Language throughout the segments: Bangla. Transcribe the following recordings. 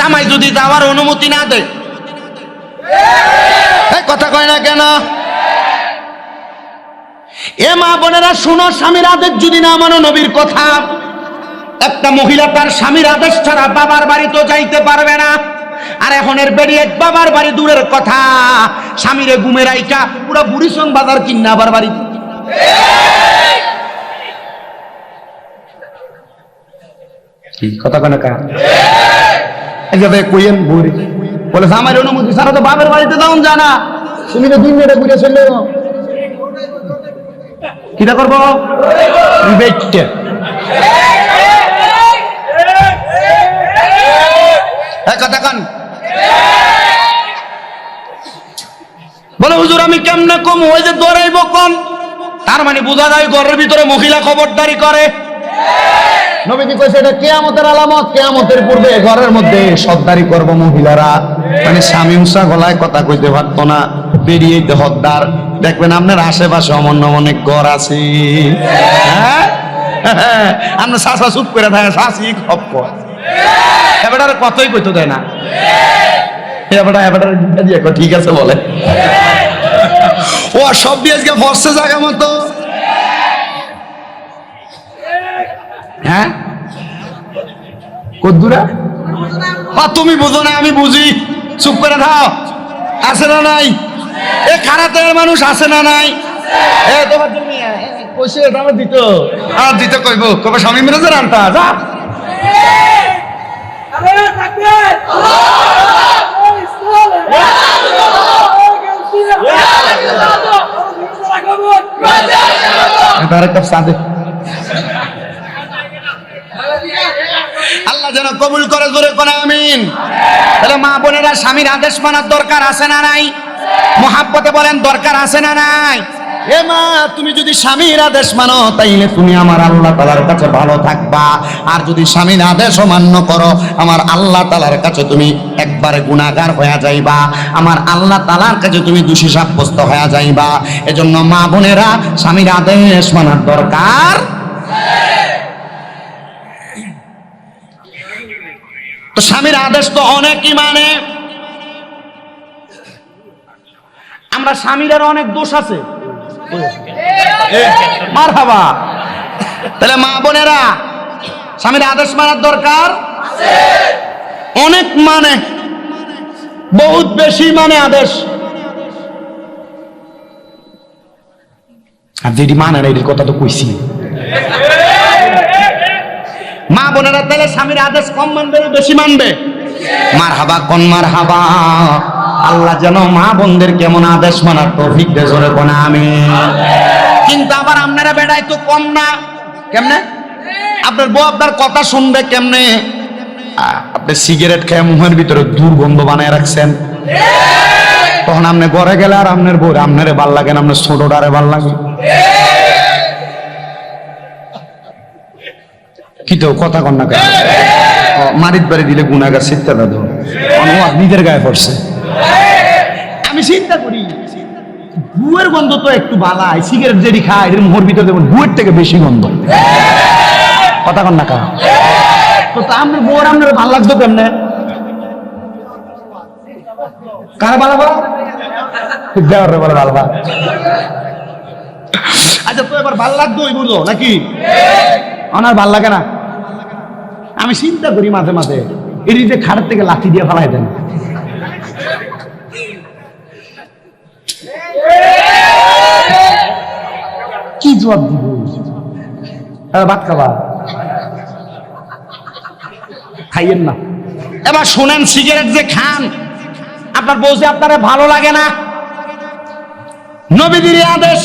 জামাই যদি যাওয়ার অনুমতি না দেয়। কথা কয় না কেন? এ মা বোনেরা, শুনো, স্বামীর আদেশ যদি না মানো নবীর কথা, একটা মহিলা তার স্বামীর আদেশ ছাড়া বাবার বাড়ি তো যাইতে পারবে না। আর এখন এর বেরিয়ে বাবার বাড়ি দূরের কথা। স্বামীরে ঘুমের আইকা পুরো বুড়িসং বাজার কিন্না আবার বাড়ি। কথা কেন? কা বলে আমার অনুমতি তো বাবার বাড়িতে জানা তো কথা কান। বলে, হুজুর, আমি কেমনে কম? ওই যে দৌড়াইব কম। তার মানে বোঝা যায় ঘরের ভিতরে মহিলা খবরদারি করে। কইছে, এটা আলামত। পূর্বে ঘরের মধ্যে সর্দারি করব মহিলারা। মানে স্বামী উষা গলায় কথা কইতে পারতো না, বেরিয়ে হদ্দার দেখবেন আপনার আশেপাশে অনেক ঘর আছে। হ্যাঁ? আপনার শাসা চুপ করে থাকে, শাসি খপ এবারে কতই কইতে দেয় না। এবারে এবারে, ঠিক আছে বলে। ও, সব দিয়ে আজকে জায়গা মতো। হ্যাঁ? কদ্দুরা? তুমি বুঝো না আমি বুঝি। চুপ করে থাও। আছে না নাই? এ খারাপের মানুষ আছে না নাই? এ তোমার জমি কইছে আমার দিত। আর দিতে কইব কবে স্বামী মেরে যান আনতা যা। এটা আরেকটা সাদে আল্লাহ যেন কবুল করে, জোরে করে আমিন। তাহলে মা বোনেরা, স্বামীর আদেশ মানার দরকার আছে না নাই? মহাব্বতে বলেন, দরকার আছে না নাই? এ মা, তুমি যদি স্বামীর আদেশ মানো, তাইলে তুমি আমার আল্লাহ তালার কাছে ভালো থাকবা। আর যদি স্বামীর আদেশ অমান্য করো, আমার আল্লাহ তালার কাছে তুমি একবারে গুণাগার হয়ে যাইবা। আমার আল্লাহ তালার কাছে তুমি দোষী সাব্যস্ত হয়ে যাইবা। এজন্য মা বোনেরা, স্বামীর আদেশ মানার দরকার তো স্বামীর আদেশ তো অনেকই মানে আমরা স্বামীর অনেক দোষ আছে। মার হাবা তাহলে মা বোনেরা, স্বামীর আদেশ মানার দরকার? অনেক মানে বহুত বেশি মানে আদেশ। আর যেটি মানে না এটির কথা তো কইছি। মা বোনেরা, তাহলে স্বামীর আদেশ কম মানবে বেশি মানবে? মার হাবা কোন মার হাবা আল্লাহ যেন মা বোনদের কেমন আদেশ মানার তৌফিক দে জোরে কোন আমি কিন্তু আবার আপনারা বেড়াই তো কম না। কেমনে? আপনার বউ আপনার কথা শুনবে কেমনে? আপনি সিগারেট খেয়ে মুখের ভিতরে দুর্গন্ধ বানায় রাখছেন। তখন আপনি ঘরে গেলে আর আপনার বউ, আপনারে ভালো লাগে না, আপনার ছোটটারে ভালো লাগে। কথা কন না মারিত বাড়ি দিলে গুণাগার চিন্তা অনুবাদ নিজের গায়ে পড়ছে। আমি চিন্তা করি গুয়ের গন্ধ তো একটু বালাই সিগারেট যেটি খায় এর মোহর ভিতরে দেখুন গুয়ের থেকে বেশি গন্ধ। কথা কন না কা তো তা আপনার বউর আপনার ভালো লাগতো কেমনে? কার ভালো ভালো দেওয়ার বলে ভালো ভালো আচ্ছা তো এবার ভালো লাগতো ওই বুঝলো নাকি? আমার ভালো লাগে না। আমি চিন্তা করি মাঝে মাঝে, এটি যে খাটের থেকে লাঠি দিয়ে ফেলাই দেন। কি জবাব দিব? ভাত খাবা। খাইয়েন না। এবার শোনেন, সিগারেট যে খান, আপনার বউসে আপনার ভালো লাগে না। নবীদের আদেশ।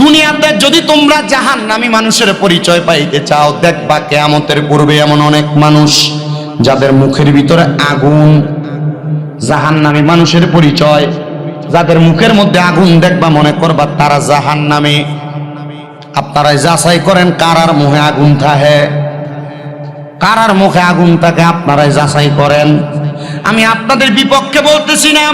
দুনিয়াতে যদি তোমরা জাহান নামি মানুষের পরিচয় পাইতে চাও, দেখবা কেয়ামতের পূর্বে এমন অনেক মানুষ যাদের মুখের ভিতরে আগুন জাহান নামি মানুষের পরিচয়, যাদের মুখের মধ্যে আগুন দেখবা মনে করবা তারা জাহান নামে আপনারাই যাচাই করেন কারার মুখে আগুন থাকে। কারার মুখে আগুন থাকে, আপনারাই যাচাই করেন। আমি আপনাদের বিপক্ষে বলতেছি না।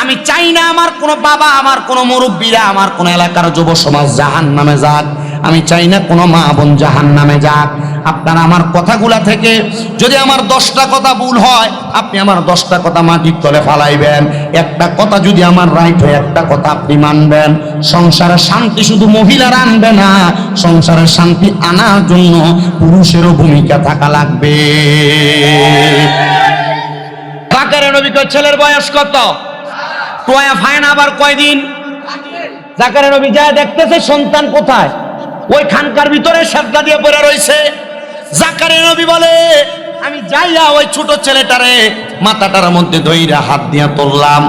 আমি চাই না আমার কোনো বাবা, আমার কোনো মুরব্বীরা, আমার কোনো এলাকার যুব সমাজ জাহান নামে যাক। আমি চাই না কোনো মা বোন জাহান নামে যাক। আপনার আমার কথাগুলা থেকে যদি আমার দশটা কথা ভুল হয়, আপনি আমার দশটা কথা মাটির তলে ফালাইবেন। একটা কথা যদি আমার রাইট হয়, একটা কথা আপনি মানবেন। সংসারের শান্তি শুধু মহিলারা আনবে না সংসারের শান্তি আনার জন্য পুরুষেরও ভূমিকা থাকা লাগবে। ছেলের বয়স কত? টোয়া ফাইন আবার কয়দিন? জাকারে নবী যায় দেখতেছে, সন্তান কোথায়? ওই খানকার ভিতরে সাজদা দিয়ে পড়ে রয়েছে। জাকারে নবী বলে, আমি যাইয়া ওই ছোট ছেলেটারে মাথাটার মধ্যে ধইরা হাত দিয়া তুললাম।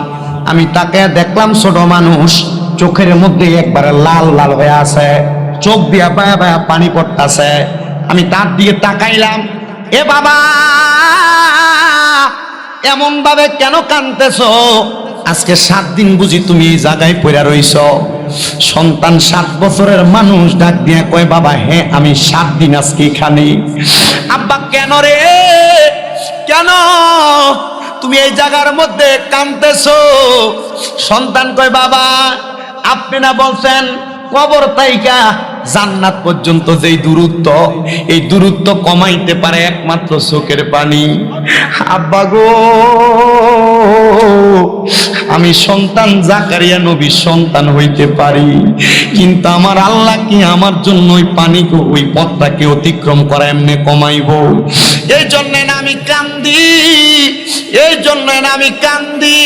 আমি তাকে দেখলাম ছোট মানুষ, চোখের মধ্যে একবারে লাল লাল হয়ে আছে। চোখ দিয়া পায়া পায়া পানি পড়তাছে। আমি তার দিকে তাকাইলাম। এ বাবা এমন ভাবে কেন কানতেছো? আজকে সাত দিন বুঝি তুমি এই জায়গায় পড়ে রইছ। সন্তান সাত বছরের মানুষ ডাক দিয়ে কয়, বাবা হ্যাঁ আমি সাত দিন আজকে এখানে। আব্বা, কেন রে? কেন? তুমি এই জায়গার মধ্যে কানতেছো সন্তান কয়, বাবা, আপনি না বলছেন কবর তাইকা জান্নাত পর্যন্ত যেই দূরত্ব, এই দূরত্ব কমাইতে পারে একমাত্র চোখের পানি। আব্বা গো, আমি সন্তান জাকারিয়া নবীর সন্তান হইতে পারি, কিন্তু আমার আল্লাহ কি আমার জন্য ওই পানিকে ওই পথটাকে অতিক্রম করা এমনি কমাইব। এই জন্য আমি কান্দি, এই জন্য আমি কান্দি।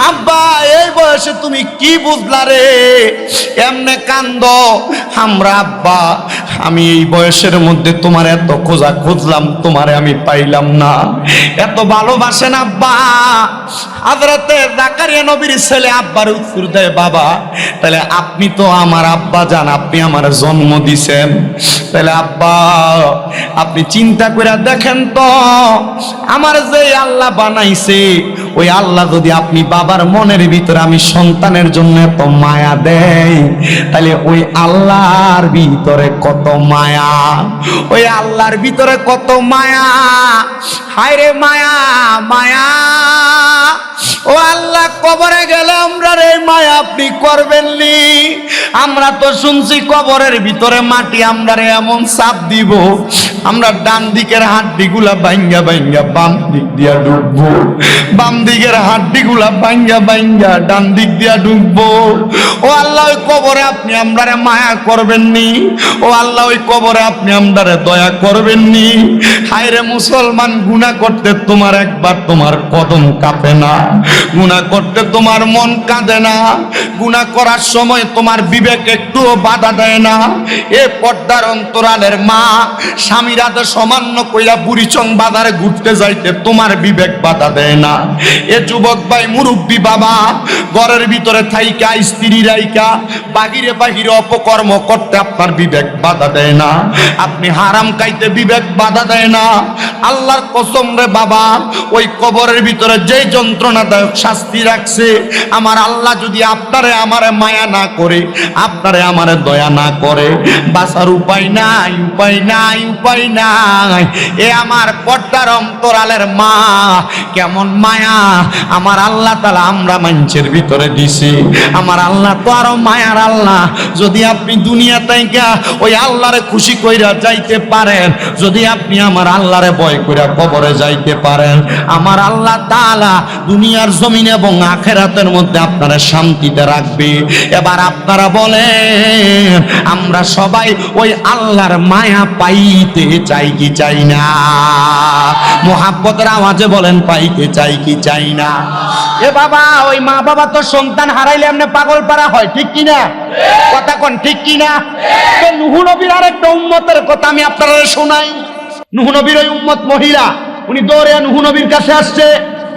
আব্বা এই বয়সে তুমি কি বুঝলা রে? এমনে কান্দ হামরা আব্বা আমি এই বয়সের মধ্যে তোমার এত খোঁজা খুঁজলাম, তোমারে আমি পাইলাম না। এত ভালোবাসেন আব্বা। জাকারিয়া নবীর ছেলে আব্বার উত্তর দেয়, বাবা, তাহলে আপনি তো আমার আব্বা যান আপনি আমার জন্ম দিছেন। তাহলে আব্বা, আপনি চিন্তা করে দেখেন তো, আমার যে আল্লাহ বানাইছে, ওই আল্লাহ যদি আপনি বাবার মনের ভিতরে আমি সন্তানের জন্য এত মায়া দেয়, তাহলে ওই আল্লাহর ভিতরে কত মায়া। ওই আল্লাহর ভিতরে কত মায়া। হায় রে মায়া মায়া। ও আল্লাহ, কবরে গেলে আমরা রে মায়া আপনি করবেননি আমরা তো শুনছি কবরের ভিতরে মাটি, আমরা রে এমন চাপ দিব। আমরা ডান দিকের হাড্ডিগুলা বাইঙ্গা বাইঙ্গা বাম দিক দিয়া ডুববো। বাম দিকের হাড্ডিগুলা বাইঙ্গা বাইঙ্গা ডান দিক দিয়া ডুববো। ও আল্লাহ, ওই কবরে আপনি আমরারে মায়া করবেননি ও আল্লাহ ওই কবরে আপনি আমরারে দয়া করবেননি। হায় রে মুসলমান, গুনাহ করতে তোমার একবার তোমার কদম কাঁপে না। গুনাহ করতে তোমার মন কাঁদে না। গুনাহ করার সময় তোমার বিবেক একটুও বাধা দেয় না। এ পর্দার অন্তরালের মা, স্বামীরা তো সামান্য কইরা বুড়িচং বাজারে ঘুরতে যাইতে তোমার বিবেক বাধা দেয় না। এ যুবক ভাই, মুরব্বী বাবা, ঘরের ভিতরে থাইকা, স্ত্রী রাইকা, বাহিরে বাহিরে অপকর্ম করতে আপনার বিবেক বাধা দেয় না। আপনি হারাম খাইতে বিবেক বাধা দেয় না। আল্লাহর কসম রে বাবা, ওই কবরের ভিতরে যেই যন্ত্রণাদায়ক শাস্তি রাখছে, আমার আল্লাহ যদি আপনারে আমারে মায়া না করে, আপনারে আমারে দয়া না করে, বাঁচার উপায় নাই উপায় নাই উপায় নাই। এ আমার পর্দার অন্তরালের মা, কেমন মায়া। আমার আল্লাহ তালা আমরা মানুষের ভিতরে দিছি। আমার আল্লাহ তো আরও মায়ার আল্লাহ। যদি আপনি দুনিয়া তাইকা ওই আল্লাহরে খুশি কইরা যাইতে পারেন। যদি আপনি আমার আল্লাহরে ভয় কইরা কবরে যাইতে পারেন, আমার আল্লাহ তাআলা দুনিয়ার জমিন এবং আখেরাতের মধ্যে আপনারা শান্তিতে রাখবে। এবার আপনারা বলেন, আমরা সবাই ওই আল্লাহর মায়া পাইতে চাই কি চাই না? মোহাব্বতের আওয়াজে বলেন, পাইতে চাই কি চাই না? এ বাবা, ওই মা বাবা তো সন্তান হারাইলে এমনি পাগল পারা হয়, ঠিক কি না কথা কোন, ঠিক কি না তো নবীর আরেকটা উম্মতের কথা আমি আপনারা শোনাই। নুহু নবীর ওই উম্মত মহিলা, উনি দৌড়ে নুহু নবীর কাছে আসছে,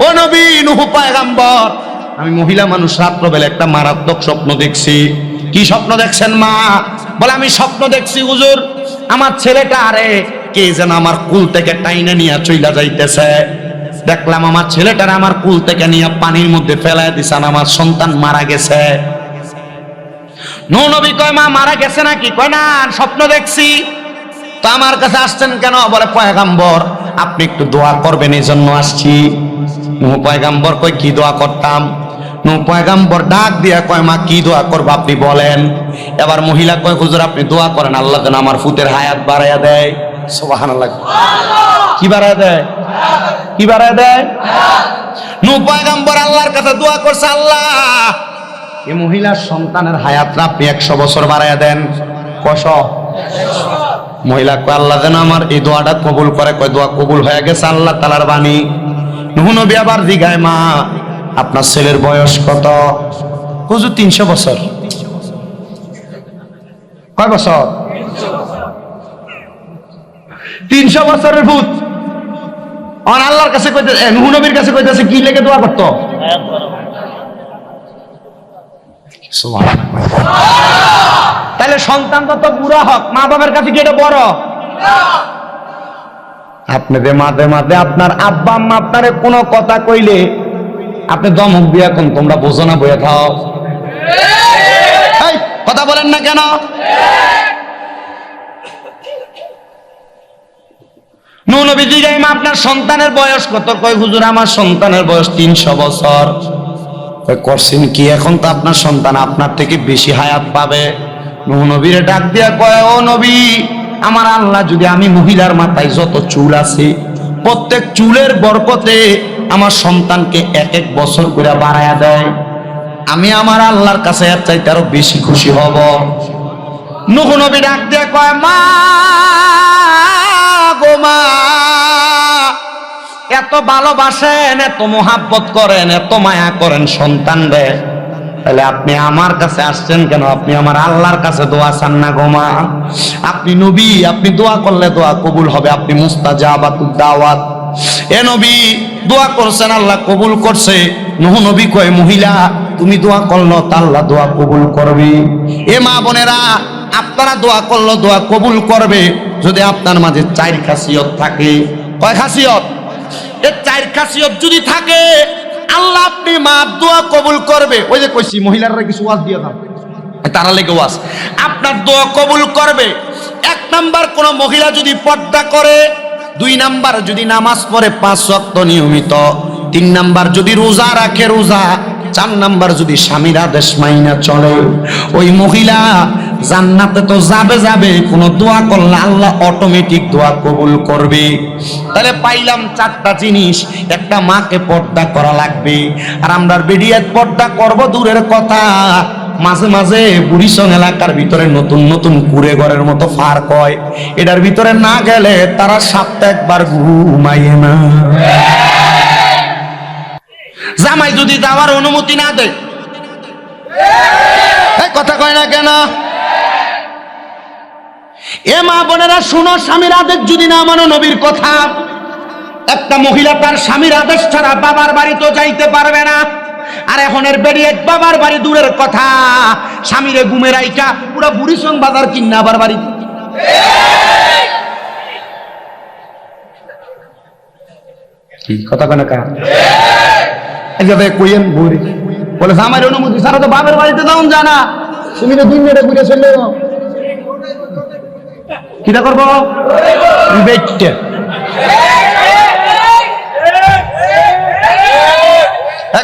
ও নবী, নুহু পায়গাম্বর, আমি মহিলা মানুষ রাত্রবেলা একটা মারাত্মক স্বপ্ন দেখছি। কি স্বপ্ন দেখছেন মা? বলে, আমি স্বপ্ন দেখছি, হুজুর, আমার ছেলেটা, আরে, কে যেন আমার কুল থেকে টাইনে নিয়ে চইলা যাইতেছে। দেখলাম আমার ছেলেটার আমার কুল থেকে নিয়ে পানির মধ্যে ফেলায় দিছেন আমার সন্তান মারা গেছে। নো নবী কয়, মা, মারা গেছে নাকি? কয়, না, স্বপ্ন দেখছি। তো আমার কাছে আসছেন কেন? বলে, পয়গাম্বর, আপনি একটু দোয়া করবেন এই জন্য আসছি। নুহু পয়গাম্বর কই কি দোয়া করতাম? নু, পয়গাম্বর ডাক দিয়া কয়, মা, কি দোয়া করব আপনি বলেন। এবার মহিলা কয়, হুজুর, আপনি দোয়া করেন, আল্লাহ যেন আমার ফুতের হায়াত বাড়াইয়া দেয়। সুবহানাল্লাহ। কি বাড়াইয়া দেয়? কি বাড়াইয়া দেয়? নু, পয়গাম্বর আল্লাহর কাছে দোয়া করছে, আল্লাহ এই মহিলার সন্তানের হায়াতটা আপনি একশো বছর বাড়াইয়া দেন? কষ মহিলা কয় আল্লাহ যেন আমার এই দোয়াটা কবুল করে। কয় দোয়া কবুল হয়ে গেছে আল্লাহ তালার বাণী। নুহ নবী আবার জিগায় মা আপনার ছেলের বয়স কত? হুজুর তিনশো বছর। কয় বছর? তিনশো বছরের ভূত। অন আল্লাহর কাছে কইতে এ, নুহ নবীর কাছে কইতেছে কি লেগে দোয়া করতো? তাহলে সন্তান তত বুড়া হোক, মা বাবার কাছে কি এটা বড়? আপনাদের মাঝে মাঝে আপনার আব্বা আম্মা আপনারে কোনো কথা কইলে আপনি দমক দিয়া কোন, তোমরা বোঝো না, বইয়া খাও। কথা বলেন না কেন? নবী জিগাইমা আপনার সন্তানের বয়স কত? কয়, হুজুর, আমার সন্তানের বয়স তিনশো বছর। করছেন কি? এখন তো আপনার সন্তান, আপনার থেকে বেশি হায়াত পাবে। নবীরে ডাক দিয়া কয়, ও নবী, আমার আল্লাহ যদি আমি মহিলার মাথায় যত চুল আছে, প্রত্যেক চুলের বরকতে আমার সন্তানকে এক এক বছর করে বাড়ায়া দেয়, আমি আমার আল্লাহর কাছে এর চাইতে আরও বেশি খুশি হব। নুহ নবী ডাক দিয়া কয়, মা গো মা এত ভালোবাসেন, এত মোহাব্বত করেন, এত মায়া করেন সন্তান রে। তাহলে আপনি আমার কাছে আসছেন কেন? আপনি আমার আল্লাহর কাছে দোয়া চান না গোমা আপনি নবী, আপনি দোয়া করলে দোয়া কবুল হবে। আপনি মুস্তাজাবাতুদ দাওয়াত এ নবী, দোয়া করছেন, আল্লাহ কবুল করছে। নহু নবী কয়, মহিলা, তুমি দোয়া করল তা আল্লাহ দোয়া কবুল করবে। এ মা বোনেরা, আপনারা দোয়া করল দোয়া কবুল করবে। যদি আপনার মাঝে চার খাসিয়ত থাকে, কয় খাসিয়ত? খাসিয়ত যদি থাকে আল্লাহ আপনি মাপ দোয়া কবুল করবে। ওই যে কইছি মহিলারা কিছু ওয়াজ দিয়ে দাও। তারা লেগে ওয়াজ। আপনার দোয়া কবুল করবে। এক নাম্বার কোন মহিলা যদি পর্দা করে দুই নাম্বার যদি নামাজ পড়ে পাঁচ ওয়াক্ত নিয়মিত তিন নাম্বার যদি রোজা রাখে রোজা চার নাম্বার যদি স্বামীর আদেশ মাইনা চলে ওই মহিলা জান্নাতে তো যাবে যাবে, কোনো দোয়া করলে আল্লাহ অটোমেটিক দোয়া কবুল করবে। তাহলে পাইলাম চারটা জিনিস, একটা মাকে পর্দা করা লাগবে, আর আমরা বেরিয়াত পর্দা করব দূরের কথা। মাঝে মাঝে বুড়িসং এলাকার ভিতরে নতুন নতুন কুড়ে ঘরের মতো ফার কয়। এটার ভিতরে না গেলে তারা সপ্তাহে একবার ঘুমাইয়ে না। জামাই যদি যাওয়ার অনুমতি না দেয় কথা কয় না কেন? এ মা বোনেরা শুনো স্বামীর আদেশ যদি না মানো নবীর কথা। একটা মহিলা তার স্বামীর আদেশ ছাড়া বাবার বাড়ি তো যাইতে পারবে না। আর এখন এর বেরিয়ে বাবার বাড়ি দূরের কথা। স্বামীরে ঘুমের আইকা পুরো বুড়ি সং বাজার কিনা আবার বাড়ি। কি কথা কেন কা? এই যে কইয়েন বুড়ি বলে আমার অনুমতি ছাড়া তো বাবার বাড়িতে যাও জানা তুমি তো দুই মিনিটে ঘুরে চলে কিটা করব?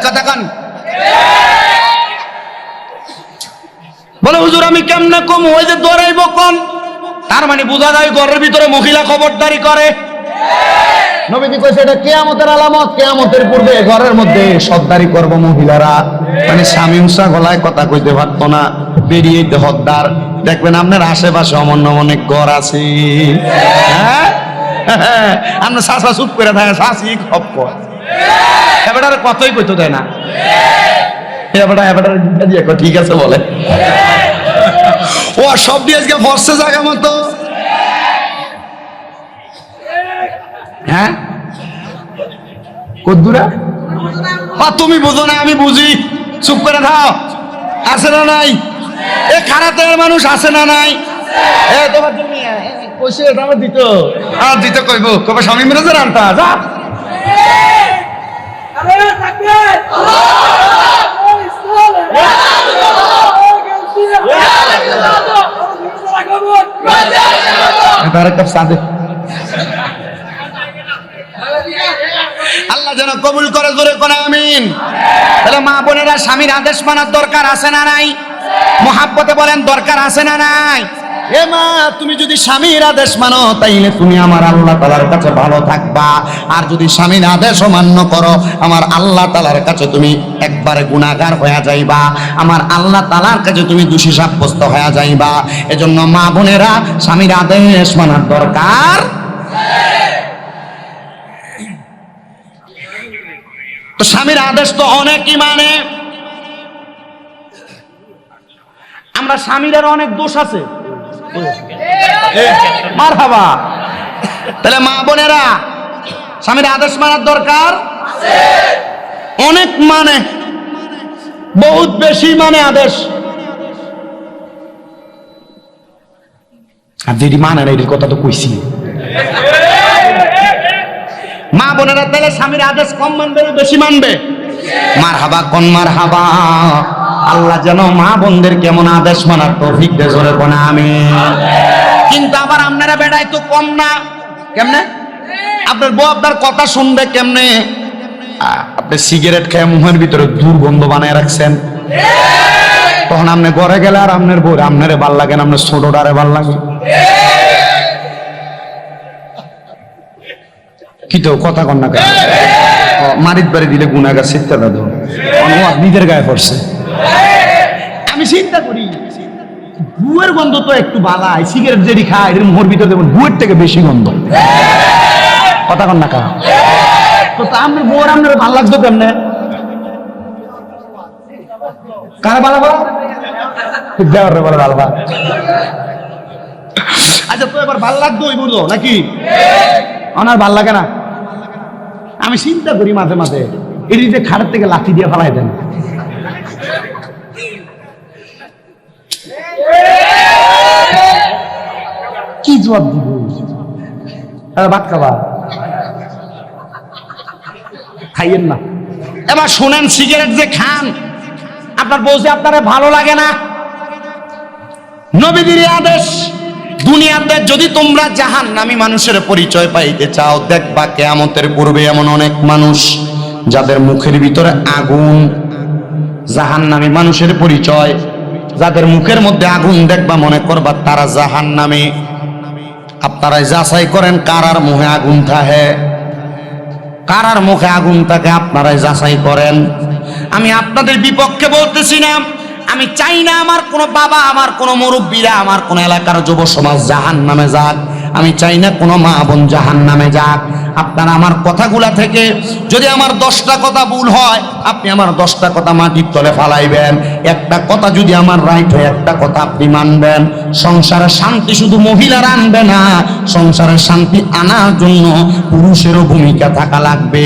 কথা কান। বলে হুজুর আমি কেমনে কম? ওই যে দৌড়াইব কম? তার মানে বোঝা যায় ঘরের ভিতরে মহিলা খবরদারি করে। নবীজি কইছে এটা কেয়ামতের আলামত। কেয়ামতের পূর্বে ঘরের মধ্যে করব মহিলারা। মানে স্বামী উষা গলায় কথা কইতে পারতো না বেরিয়ে হদ্দার দেখবেন আপনার আশেপাশে অমন্য অনেক ঘর আছে। হ্যাঁ? আপনার শাসা চুপ করে থাকে শাসি খপ এবার কতই কইতো দেয় না। এবার এবার দিয়ে ঠিক আছে বলে। ও সব দিয়ে আজকে ফসছে জায়গা মতো। হ্যাঁ? কদ্দুরা? আ, তুমি বুঝো না আমি বুঝি। চুপ করে থাও। আছে না নাই? এ খারাপের মানুষ আছে না নাই? এ তোমার জন্য কইছে এটা আমার দিত। আর দিত কইব। কবে স্বামী মেরে যে। যা আরে তাকবীর আল্লাহু যেন কবুল করে জোরে করে আমিন। তাহলে মা বোনেরা স্বামীর আদেশ মানার দরকার আছে না নাই? মহাব্বতে বলেন, দরকার আছে না নাই? এ মা, তুমি যদি স্বামীর আদেশ মানো, তাইলে তুমি আমার আল্লাহ তালার কাছে ভালো থাকবা। আর যদি স্বামীর আদেশ অমান্য করো, আমার আল্লাহ তালার কাছে তুমি একবারে গুণাগার হয়ে যাইবা। আমার আল্লাহ তালার কাছে তুমি দোষী সাব্যস্ত হয়ে যাইবা। এজন্য মা বোনেরা, স্বামীর আদেশ মানার দরকার তো স্বামীর আদেশ তো অনেকই মানে। আমরা স্বামীর অনেক দোষ আছে। মার হাবা তাহলে মা বোনেরা স্বামীর আদেশ মানার দরকার? অনেক মানে বহুত বেশি মানে আদেশ। আর যেটি মানে না এটির কথা তো কইছি। মা বোনেরা তাহলে স্বামীর আদেশ কম মানবে বেশি মানবে? মার হাবা কোন মার হাবা আল্লাহ যেন মা বোনদের কেমন আদেশ মানার তৌফিক দে জোরে আমি কিন্তু আবার আপনারা বেড়াই তো কম না। কেমনে? আপনার বউ আপনার কথা শুনবে কেমনে? আপনি সিগারেট খেয়ে মুখের ভিতরে দুর্গন্ধ বানায় রাখছেন। তখন আপনি ঘরে গেলে আর আপনার বউ, আপনারে ভালো লাগে না, আপনার ছোটটারে ভালো লাগে। কি তো, কথা কন্যা মারিত বাড়ি দিলে গুণাগার চিন্তা দাদু নিজের গায়ে পড়ছে। আমি চিন্তা করি বুয়ের গন্ধ তো একটু বালাই, সিগারেট যেটি খায় এর মুহর ভিতরে দেখুন বুয়ের থেকে বেশি গন্ধ। কথা কন না তো তা আপনার বউর আপনার ভালো লাগতো কেমনে? কারা বলে আচ্ছা তো এবার ভালো লাগতো ওই বুঝলো নাকি? আমার ভালো লাগে না। আমি চিন্তা করি মাঝে মাঝে, এটি যে খাটের থেকে লাঠি দিয়ে ফেলাই দেন। কি জবাব দিব? ভাত খাবা? খাইয়েন না। এবার শোনেন সিগারেট যে খান, আপনার বলছে আপনারা ভালো লাগে না। নবীদের আদেশ দুনিয়াতে যদি তোমরা জাহান নামি মানুষের পরিচয় পাইতে চাও, দেখবা কেয়ামতের পূর্বে এমন অনেক মানুষ, যাদের মুখের ভিতরে আগুন জাহান নামি মানুষের পরিচয় যাদের মুখের মধ্যে আগুন দেখবা মনে করবা তারা জাহান নামে আপনারাই যাচাই করেন কারার মুখে আগুন থাকে। কারার মুখে আগুন থাকে, আপনারাই যাচাই করেন। আমি আপনাদের বিপক্ষে বলতেছি না, আমি চাই না আমার কোনো বাবা, আমার কোনো মুরব্বীরা, আমার কোনো এলাকার যুব সমাজ জাহান নামে যাক। আমি চাই না কোনো মা বোন জাহান নামে যাক। আপনারা আমার কথাগুলা থেকে যদি আমার দশটা কথা ভুল হয়, আপনি আমার দশটা কথা মাটির তলে ফালাইবেন। একটা কথা যদি আমার রাইট হয়, একটা কথা আপনি মানবেন। সংসারে শান্তি শুধু মহিলারা আনবে না, সংসারে শান্তি আনার জন্য পুরুষেরও ভূমিকা থাকা লাগবে।